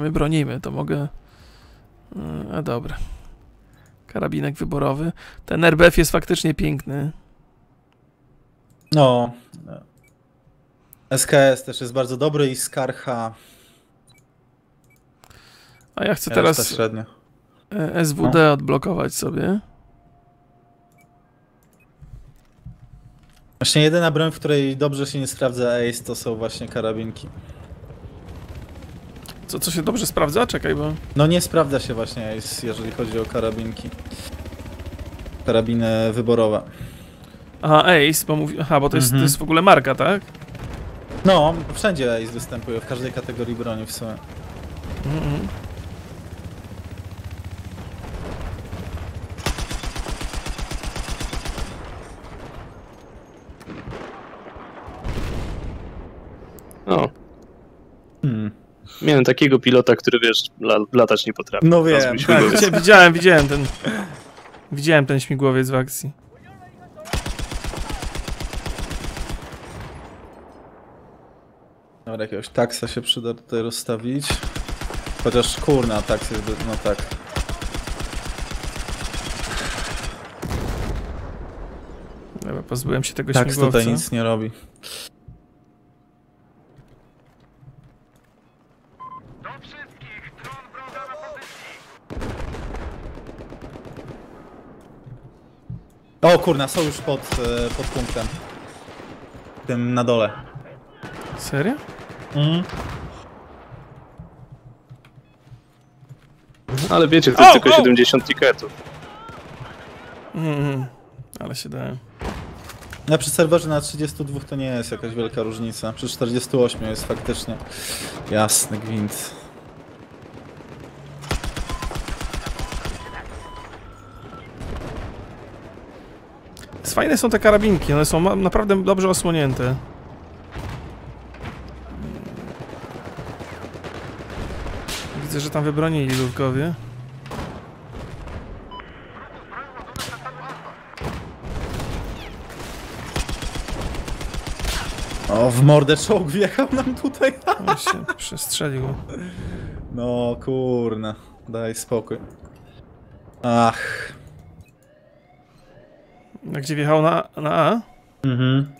My bronimy, to mogę... E, A dobra. Karabinek wyborowy. Ten RBF jest faktycznie piękny. No. SKS też jest bardzo dobry i Skarha A ja chcę teraz teraz średnio. e, SWD odblokować sobie. Właśnie jedyna broń, w której dobrze się nie sprawdza Ace, to są właśnie karabinki. Co, co się dobrze sprawdza? Czekaj, bo... No nie sprawdza się właśnie Ace, jeżeli chodzi o karabinki. Karabiny wyborowe. Aha, Ace, bo mówi... Aha, bo to jest, to Mhm. jest w ogóle marka, tak? No, wszędzie Ace występuje, w każdej kategorii broni w sumie. Mhm. O, Hmm. Miałem takiego pilota, który wiesz, la, latać nie potrafi. No wiem, tak. Widziałem, widziałem ten... Widziałem ten śmigłowiec w akcji. Dobra, jakiegoś taksa się przyda tutaj rozstawić. Chociaż kurna, taks jest, no tak. Dobra, pozbyłem się tego Taks śmigłowca. tutaj nic nie robi. O kurna, są już pod, e, pod punktem. Tym na dole. Serio? Mhm. Ale wiecie, to jest tylko o! 70 tiketów. Mhm. Ale się dałem. No przy serwerze na 32 to nie jest jakaś wielka różnica. Przy 48 jest faktycznie jasny gwint. Fajne są te karabinki, one są naprawdę dobrze osłonięte. Widzę, że tam wybronili Lurkowie. O, w mordę czołg wjechał nam tutaj. O, się przestrzelił. No kurna, daj spokój. Ach. A gdzie wjechał na, na A? Mhm.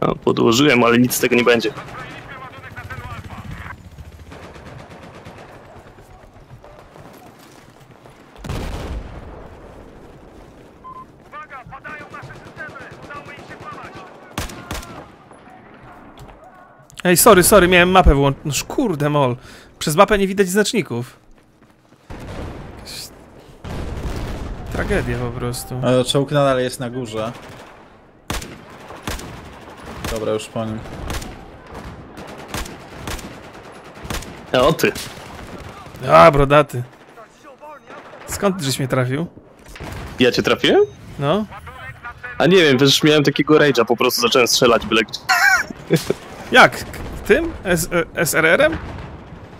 No, podłożyłem, ale nic z tego nie będzie. Ej, sorry, sorry, miałem mapę włączoną. No kurde mol. Przez mapę nie widać znaczników. Tragedia po prostu. Ale czołg nadal jest na górze. Dobra, już po nim. A o ty. A, brodaty. Skąd żeś mnie trafił? Ja cię trafiłem? No? A nie wiem, wiesz, miałem takiego rage'a, po prostu zacząłem strzelać byle gdzie. Jak? Tym? S e, SRR-em?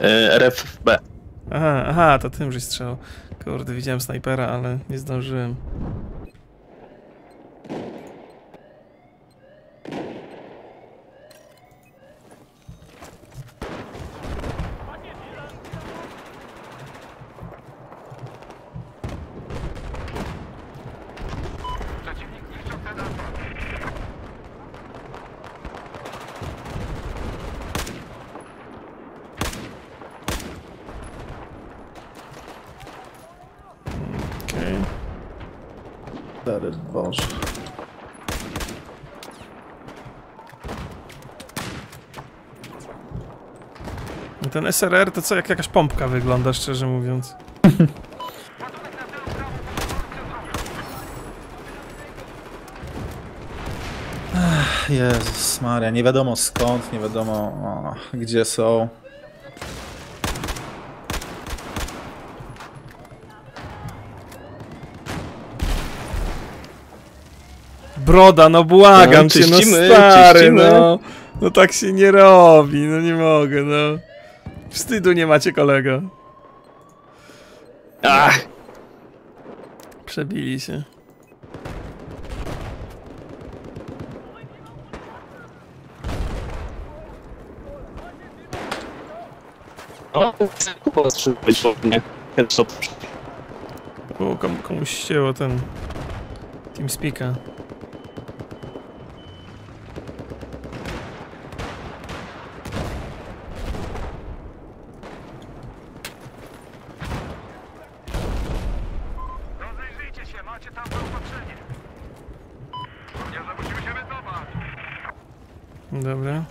E, RFB. Aha, aha, to tym żeś strzelał. Kurde, widziałem snajpera, ale nie zdążyłem. Okej. Stary Boże. No Ten SRR to co, jak jakaś pompka wygląda, szczerze mówiąc. Jezus Maria, nie wiadomo skąd, nie wiadomo o, gdzie są. Broda, no błagam No, cię, no stary, czyścimy. no. No tak się nie robi, no nie mogę, no. Wstydu nie macie, kolego. Ach! Przebili się. O, po mnie. Headshot. O, kom, komuś ścięło ten... TeamSpeaka. Rozejrzyjcie się, macie tam zaopatrzenie. Nie, że musimy się wycofać. Dobra.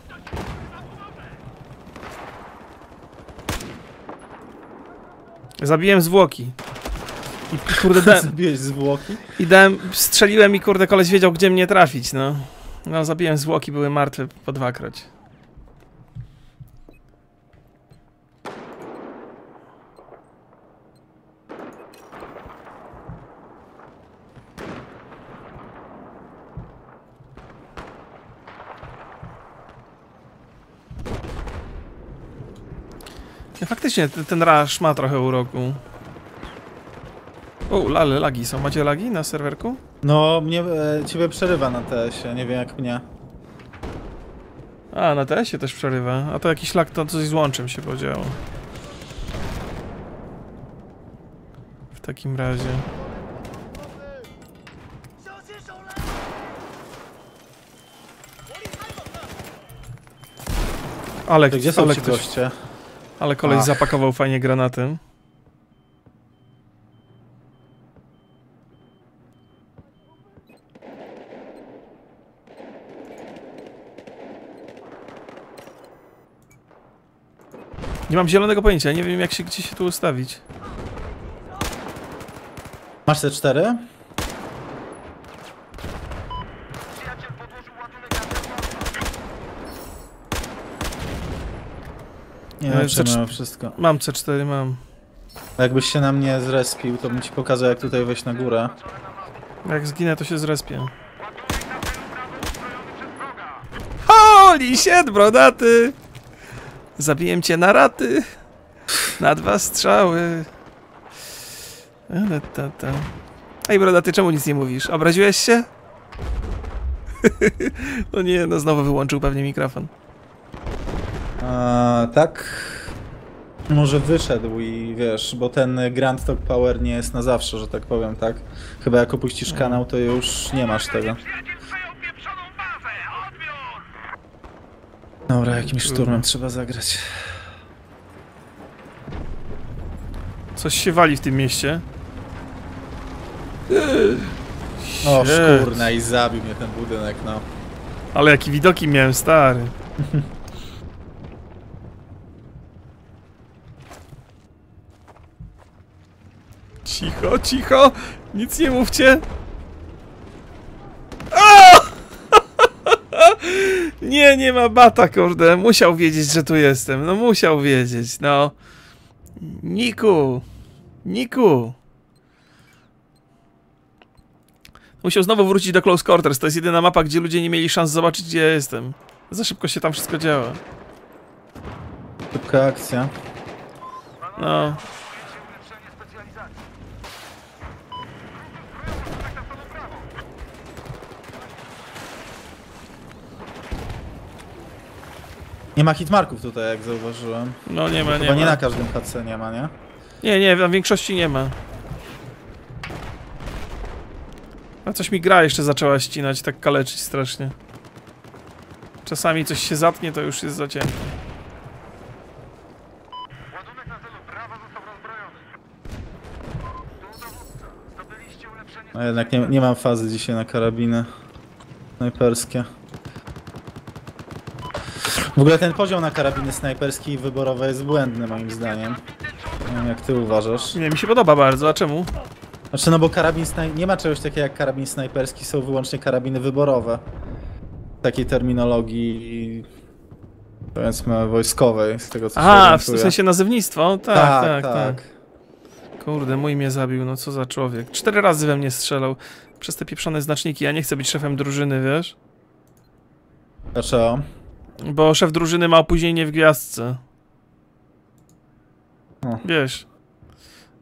Zabiłem zwłoki. I kurde, dałem, Zabiłeś zwłoki? i dałem, strzeliłem i kurde koleś wiedział gdzie mnie trafić, no. No zabiłem zwłoki, były martwe po dwakroć. Faktycznie ten, rush ma trochę uroku. O, lale, lagi są. Macie lagi na serwerku? No, mnie, e, ciebie przerywa na TS-ie, nie wiem jak mnie. A, na TS-ie też przerywa. A to jakiś lag, to coś z łączem się podziało. W takim razie. Ale, gdzie są ale, ci ktoś, goście? Ale koleś Ach. zapakował fajnie granatem. Nie mam zielonego pojęcia, nie wiem jak się gdzie się tu ustawić. Masz te cztery? Przyjaciel podłożył ładunek na ten Nie, E, no, te trzymałem wszystko. Mam C4, mam. A Jakbyś się na mnie zrespił, to bym ci pokazał jak tutaj wejść na górę. Jak zginę to się zrespię. Holy shit, brodaty! Zabiję cię na raty. Na dwa strzały. Ale tata. Ej, brodaty, czemu nic nie mówisz? Obraziłeś się? no nie, no znowu wyłączył pewnie mikrofon. A, tak. Może wyszedł i wiesz, bo ten Grand Talk Power nie jest na zawsze, że tak powiem, tak? Chyba jak opuścisz kanał, to już nie masz tego. Dobra, jakimś szturmem trzeba zagrać. Coś się wali w tym mieście. O, Shit. szkurna i zabił mnie ten budynek, no. Ale jakie widoki miałem, stary. Cicho, cicho! Nic nie mówcie! O! Nie, nie ma bata, kurde. Musiał wiedzieć, że tu jestem. No musiał wiedzieć, no. Niku! Niku! Musiał znowu wrócić do Close Quarters. To jest jedyna mapa, gdzie ludzie nie mieli szans zobaczyć, gdzie ja jestem. Za szybko się tam wszystko działa. Szybka akcja. No. Nie ma hitmarków tutaj, jak zauważyłem. No nie ma, nie Chyba nie ma. na każdym HC nie ma, nie? Nie, nie, w większości nie ma. A coś mi gra jeszcze zaczęła ścinać, tak kaleczyć strasznie. Czasami coś się zatnie, to już jest za cienko. Ładunek na celu prawa został rozbrojony. Tu dowódca. Zdobyliście ulepszenie No jednak nie, nie mam fazy dzisiaj na karabiny snajperskie. W ogóle ten podział na karabiny snajperskie i wyborowe jest błędny moim zdaniem. Nie wiem jak ty uważasz. Nie, mi się podoba bardzo, a czemu? Znaczy no bo karabin snaj... nie ma czegoś takiego jak karabin snajperski, są wyłącznie karabiny wyborowe. W takiej terminologii powiedzmy wojskowej, z tego co się Aha, w orientuję. sensie nazewnictwo? Tak, tak, tak. tak. Kurde, mój mnie zabił, no co za człowiek. Cztery razy we mnie strzelał. Przez te pieprzone znaczniki. Ja nie chcę być szefem drużyny, wiesz? Dlaczego? Bo szef drużyny ma opóźnienie w gwiazdce. O. Wiesz.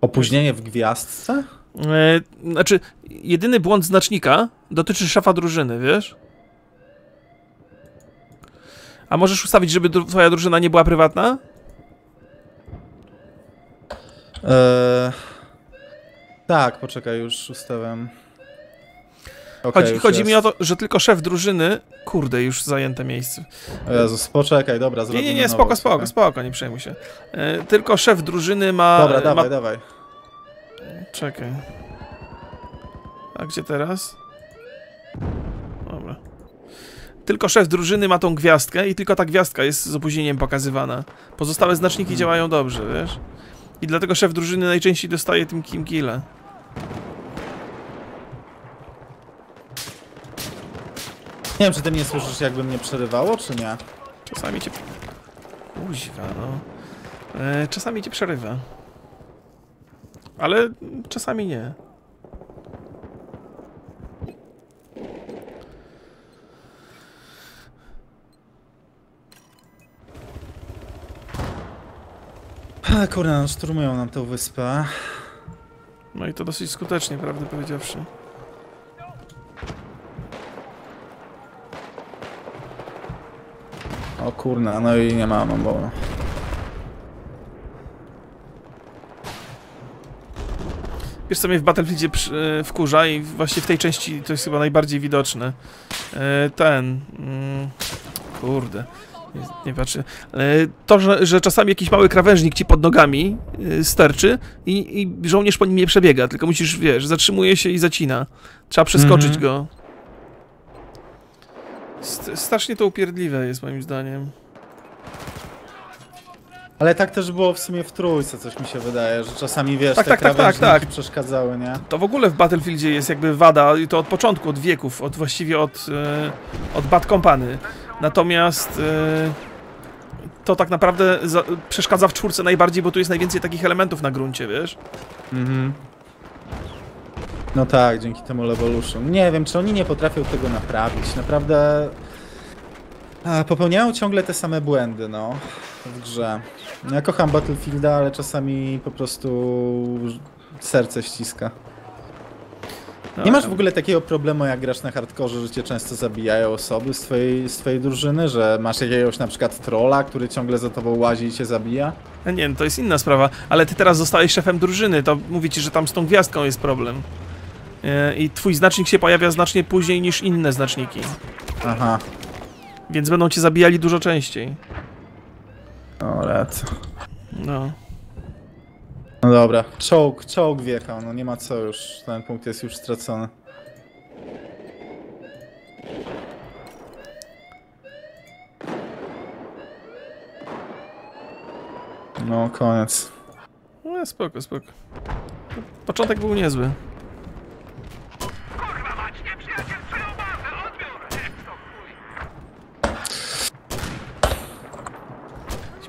Opóźnienie w gwiazdce? E, znaczy, jedyny błąd znacznika dotyczy szefa drużyny, wiesz? A możesz ustawić, żeby dru twoja drużyna nie była prywatna? Eee, tak, poczekaj, już ustawiam. Okej, Chodzi, chodzi mi o to, że tylko szef drużyny... Kurde, już zajęte miejsce. Jezus, poczekaj, dobra, Nie, zrobimy nie, nie, nowo, spoko, spoko, słuchaj. spoko, nie przejmuj się. E, tylko szef drużyny ma... Dobra, ma... dawaj, dawaj. Czekaj. A gdzie teraz? Dobra. Tylko szef drużyny ma tą gwiazdkę i tylko ta gwiazdka jest z opóźnieniem pokazywana. Pozostałe znaczniki działają dobrze, wiesz? I dlatego szef drużyny najczęściej dostaje tym kim killa. Nie wiem, czy ty mnie słyszysz, jakby mnie przerywało, czy nie? Czasami cię... Kuźwa, no. E, czasami cię przerywa. Ale czasami nie. A, kurde, no, szturmują nam tą wyspę. No i to dosyć skutecznie, prawdę powiedziawszy. O kurna, no i nie mam, bo... Wiesz co mnie w Battlefieldzie e, wkurza i właśnie w tej części to jest chyba najbardziej widoczne. E, Ten... mm, Kurde. Nie, nie patrzę. E, To, że, że czasami jakiś mały krawężnik ci pod nogami sterczy i, i żołnierz po nim nie przebiega, tylko musisz, wiesz, zatrzymuje się i zacina. Trzeba przeskoczyć Mhm. go. St- strasznie to upierdliwe jest moim zdaniem. Ale tak też było w sumie w trójce, coś mi się wydaje, że czasami, wiesz, Tak, te tak, tak, tak, tak. przeszkadzały, nie? To w ogóle w Battlefieldzie jest jakby wada i to od początku, od wieków, od właściwie od, e, od Bad Company. Natomiast e, to tak naprawdę za, przeszkadza w czwórce najbardziej, bo tu jest najwięcej takich elementów na gruncie, wiesz? Mhm. No tak, dzięki temu Levolution. Nie wiem, czy oni nie potrafią tego naprawić. Naprawdę popełniają ciągle te same błędy, no, w grze. Ja kocham Battlefielda, ale czasami po prostu serce ściska. No, Nie masz w ogóle takiego problemu, jak grasz na hardkorze, że cię często zabijają osoby z twojej, z twojej drużyny, że masz jakiegoś na przykład trolla, który ciągle za tobą łazi i cię zabija? E, Nie, no to jest inna sprawa, ale ty teraz zostałeś szefem drużyny, to mówi ci, że tam z tą gwiazdką jest problem. E, I twój znacznik się pojawia znacznie później niż inne znaczniki, Aha. więc będą cię zabijali dużo częściej. O, lecę. No. No dobra, czołg, czołg wjechał, no nie ma co już, ten punkt jest już stracony. No, koniec. No, spoko, spoko. Początek był niezły.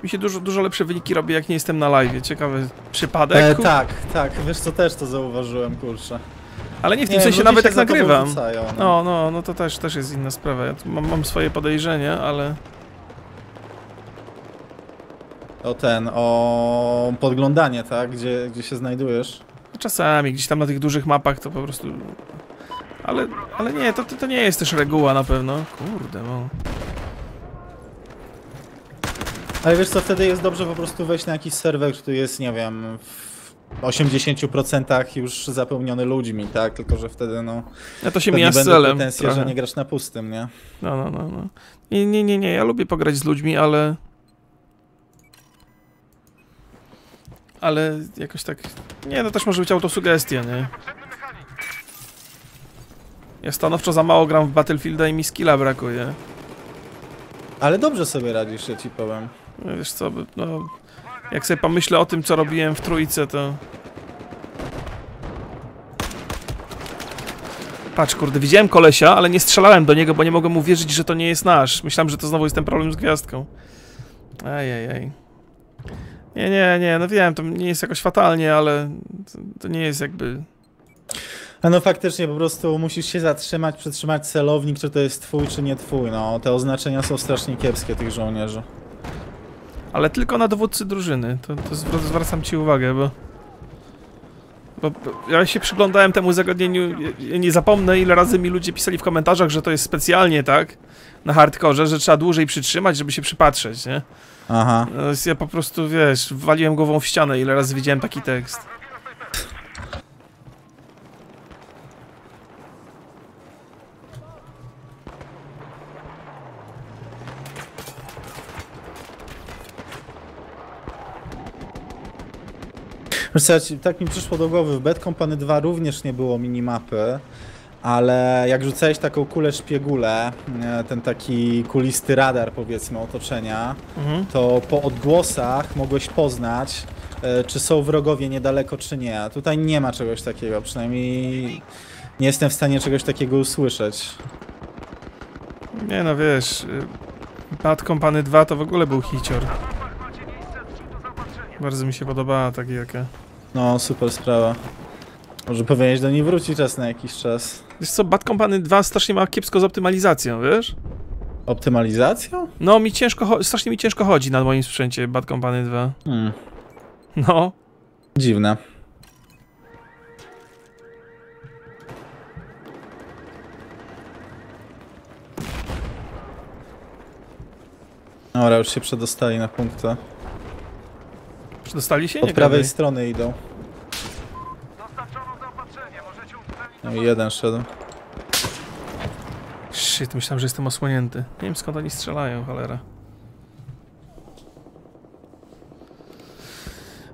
Mi się dużo, dużo lepsze wyniki robi, jak nie jestem na live. Ciekawy przypadek. E, tak, tak, wiesz co, też to zauważyłem, kurczę. Ale nie w tym Nie, sensie ludzie nawet jak nagrywam. rzucają, no. No, no, no to też, też jest inna sprawa. Ja mam, mam swoje podejrzenia, ale... O ten, o podglądanie, tak, gdzie, gdzie się znajdujesz. Czasami gdzieś tam na tych dużych mapach to po prostu... Ale, ale nie, to, to, to nie jest też reguła na pewno. Kurde, no. Ale wiesz co, wtedy jest dobrze po prostu wejść na jakiś serwer, który jest, nie wiem, w 80% już zapełniony ludźmi, tak? Tylko, że wtedy, no, Ja to się mija z celem. pretensje, trochę. że nie grasz na pustym, nie? No, no, no, no. Nie, nie, nie, nie, ja lubię pograć z ludźmi, ale... Ale jakoś tak... Nie, no też może być autosugestia, nie? Ja stanowczo za mało gram w Battlefielda i mi skilla brakuje. Ale dobrze sobie radzisz, ja ci powiem. No, Wiesz co, no... Jak sobie pomyślę o tym, co robiłem w trójce, to... Patrz, kurde, widziałem kolesia, ale nie strzelałem do niego, bo nie mogłem uwierzyć, że to nie jest nasz. Myślałem, że to znowu jest ten problem z gwiazdką. Ejejej. Nie, nie, nie, no wiem, to nie jest jakoś fatalnie, ale to, to nie jest jakby... A no faktycznie po prostu musisz się zatrzymać, przytrzymać celownik, czy to jest twój, czy nie twój, no. Te oznaczenia są strasznie kiepskie tych żołnierzy. Ale tylko na dowódcy drużyny. To, to zwr- zwracam ci uwagę, bo... Bo, ja się przyglądałem temu zagadnieniu, ja- nie zapomnę ile razy mi ludzie pisali w komentarzach, że to jest specjalnie, tak? Na hardkorze, że trzeba dłużej przytrzymać, żeby się przypatrzeć, nie? Aha. No, ja po prostu, wiesz, waliłem głową w ścianę, ile razy widziałem taki tekst. Ci- tak mi przyszło do głowy, w Bad Company 2 również nie było minimapy, ale jak rzucałeś taką kulę szpiegulę, e, ten taki kulisty radar powiedzmy otoczenia, Mhm. to po odgłosach mogłeś poznać, e, czy są wrogowie niedaleko, czy nie. A tutaj nie ma czegoś takiego, przynajmniej nie jestem w stanie czegoś takiego usłyszeć. Nie no, wiesz, y, Bad Company 2 to w ogóle był hicior. Bardzo mi się podobała ta gierka. No, super sprawa. Może powinieneś do niej wrócić raz na jakiś czas. Wiesz co, Bad Company 2 strasznie ma kiepsko z optymalizacją, wiesz? Optymalizacją? No, mi ciężko, strasznie mi ciężko chodzi na moim sprzęcie Bad Company 2. Hmm, No, dziwne. Dobra, już się przedostali na punkty. Przedostali się? Od Nie prawej gadaj. strony idą. No i jeden szedł. Shit, myślałem, że jestem osłonięty. Nie wiem skąd oni strzelają, cholera.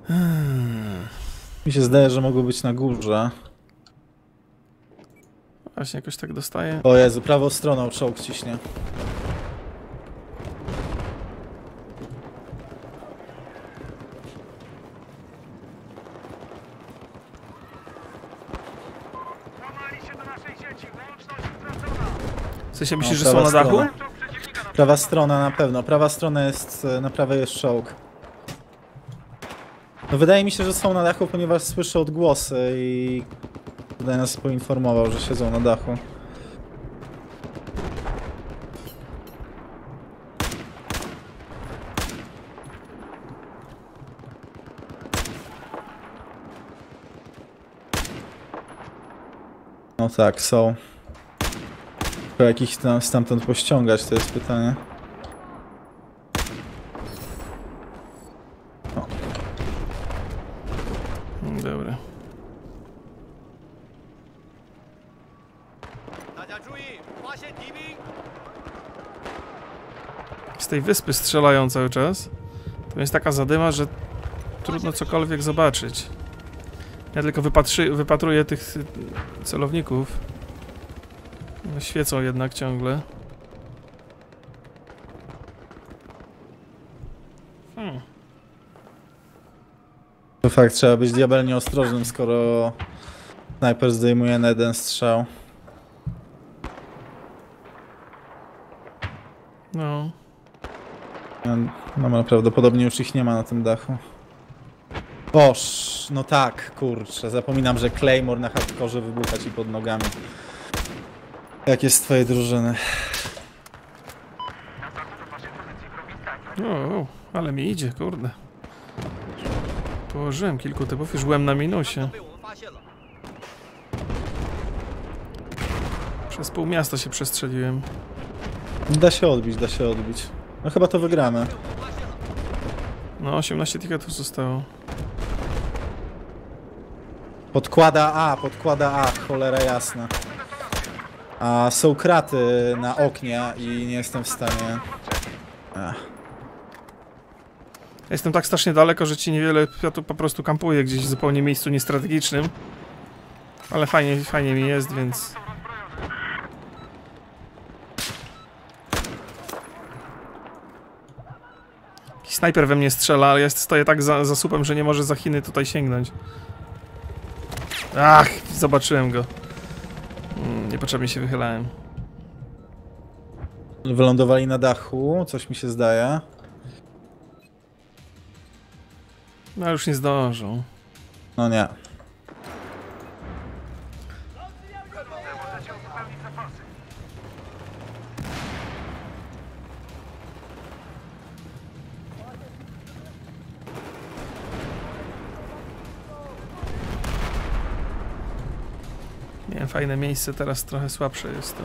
Hmm. Mi się zdaje, że mogło być na górze. Właśnie jakoś tak dostaję. O Jezu, prawą stroną czołg ciśnie. W sensie myślisz, No, że są na dachu? strona. Na Prawa strona na pewno. Prawa strona jest, e, na prawej jest czołg. No wydaje mi się, że są na dachu, ponieważ słyszę odgłosy i tutaj nas poinformował, że siedzą na dachu. No tak, są. Tylko jakich tam, stamtąd pościągać, to jest pytanie. O. Dobra. Z tej wyspy strzelają cały czas. To jest taka zadyma, że trudno cokolwiek zobaczyć. Ja tylko wypatruję tych celowników. No, Świecą jednak ciągle. Hmm. To fakt, trzeba być diabelnie ostrożnym, skoro snajper zdejmuje na jeden strzał. No. No, no prawdopodobnie już ich nie ma na tym dachu. Boż, no tak, kurczę, zapominam, że Claymore na hardkorze wybucha ci pod nogami. Jak jest z twojej drużyny? O, ale mi idzie, kurde. Położyłem kilku typów, już byłem na minusie. Przez pół miasta się przestrzeliłem. Da się odbić, da się odbić. No chyba to wygramy. No, 18 tiketów zostało. Podkłada A, podkłada A, cholera jasna. A są kraty na oknie i nie jestem w stanie... Ach. Jestem tak strasznie daleko, że ci niewiele ja tu po prostu kampuję gdzieś w zupełnie miejscu niestrategicznym. Ale fajnie, fajnie mi jest, więc... Snajper we mnie strzela, ale ja stoję tak za, za słupem, że nie może za Chiny tutaj sięgnąć. Ach, zobaczyłem go. Niepotrzebnie się wychylałem. Wylądowali na dachu, coś mi się zdaje. No już nie zdążą. No nie. Miałem fajne miejsce, teraz trochę słabsze jest to.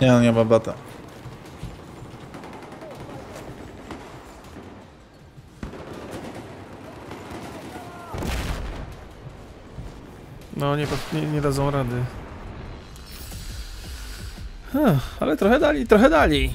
Nie, no nie ma bata. No, nie, nie, nie dadzą rady. Huh, ale trochę dali, trochę dali.